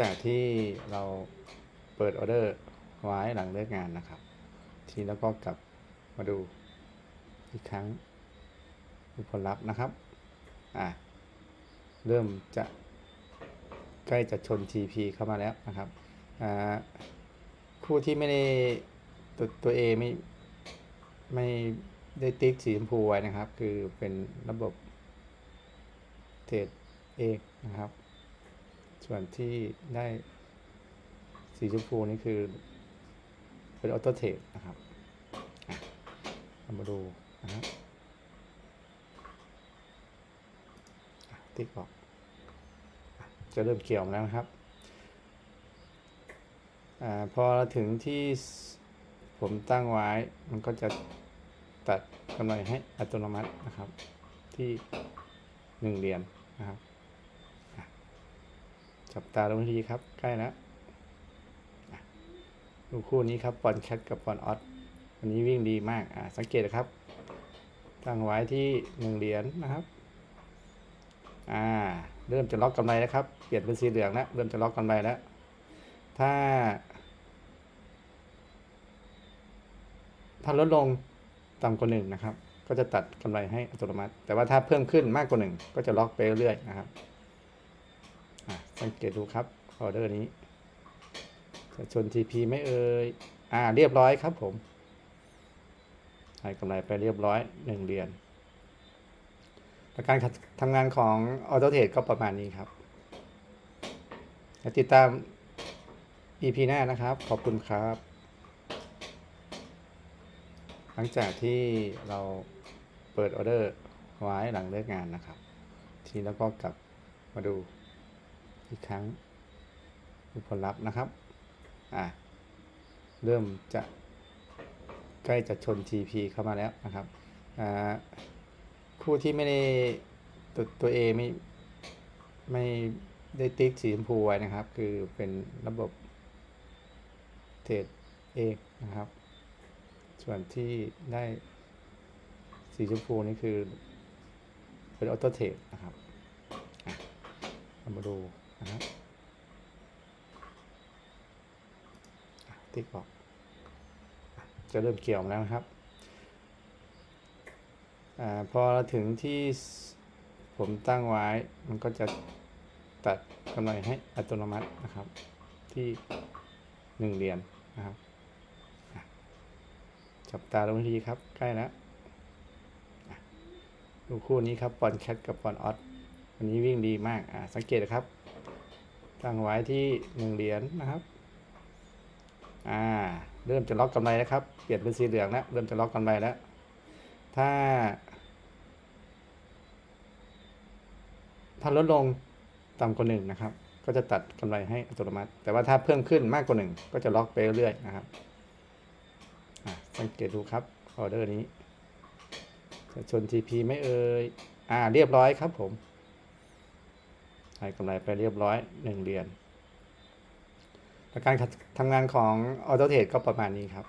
จากที่เราเปิดออเดอร์ไว้หลังเลิกงานนะครับ ทีแล้วก็กลับมาดูอีกครั้งดูผลลัพธ์นะครับอะเริ่มจะใกล้จะชน TP เข้ามาแล้วนะครับอ่าคู่ที่ไม่ได้ตัวตัว A ไม่ไม่ได้ติ๊กสีชมพูไว้นะครับ คือเป็นระบบเทรดเองนะครับ ส่วนที่ได้สีชมพูนี่คือเป็นออโต้เทรดนะครับเรามาดูนะครับอะติ๊กออกจะเริ่มเกี่ยวแล้วนะครับอพอเราถึงที่ผมตั้งไว้ มันก็จะตัดกำไรให้อัตโนมัตินะครับ ที่หนึ่งเหรียญนะครับ จับตาดูให้ดีครับ ใกล้แล้วอะดูคู่นี้ครับปอนแคทกับปอนออสวันนี้วิ่งดีมากอะสังเกตนะครับตั้งไว้ที่หนึ่งเหรียญนะครับอ่าเริ่มจะล็อกกำไรแล้วครับ เปลี่ยนเป็นสีเหลืองแล้วเริ่มจะล็อกกำไรแล้ว ถ้า ถ้าลดลงต่ำกว่าหนึ่งนะครับ ก็จะตัดกำไรให้อัตโนมัติ แต่ว่าถ้าเพิ่มขึ้นมากกว่าหนึ่งก็จะล็อกไปเรื่อยๆนะครับ สังเกตดูครับออเดอร์นี้จะชน TP ไหม่เอ่ยอ่าเรียบร้อยครับผมให้กำไรไปเรียบร้อยหนึ่งเดือนการทำงานของออโตเทรดก็ประมาณนี้ครับและติดตาม EP หน้านะครับ ขอบคุณครับ หลังจากที่เราเปิดออเดอร์ไว้หลังเลิกงานนะครับ ทีแล้วก็กลับมาดู อีกครั้งดูผลลัพธ์นะครับ อะเริ่มจะใกล้จะชน TP เข้ามาแล้วนะครับอ่าคู่ที่ไม่ได้ตัวตัว A ไม่ไม่ได้ติ๊กสีชมพูไว้นะครับ คือเป็นระบบเทรดเองนะครับ ส่วนที่ได้สีชมพูนี่คือเป็นออโต้เทรดนะครับ มาดู นะครับติ๊กออกจะเริ่มเกี่ยวแล้วนะครับอพอเราถึงที่ผมตั้งไว้มันก็จะตัดกำไรให้อัตโนมัตินะครับที่หนึ่งเหรียญนะครับจับตาดูให้ดีครับใกล้แล้วอะดูคู่นี้ครับปอนแคทกับปอนออสวันนี้วิ่งดีมากอ่าสังเกตนะครับ ตั้งไว้ที่หนึ่งเหรียญนะครับ อ่า เริ่มจะล็อกกำไรแล้วครับ เปลี่ยนเป็นสีเหลืองแล้ว เริ่มจะล็อกกำไรแล้ว ถ้า ถ้าลดลงต่ำกว่าหนึ่งนะครับ ก็จะตัดกำไรให้อัตโนมัติ แต่ว่าถ้าเพิ่มขึ้นมากกว่าหนึ่งก็จะล็อกไปเรื่อยๆนะครับสังเกตดูครับออเดอร์นี้จะชน TP ไหม่เอ่ยอ่า เรียบร้อยครับผม ให้กำไรไปเรียบร้อยหนึ่งเดือนและการทำงานของออโตเทรดก็ประมาณนี้ครับ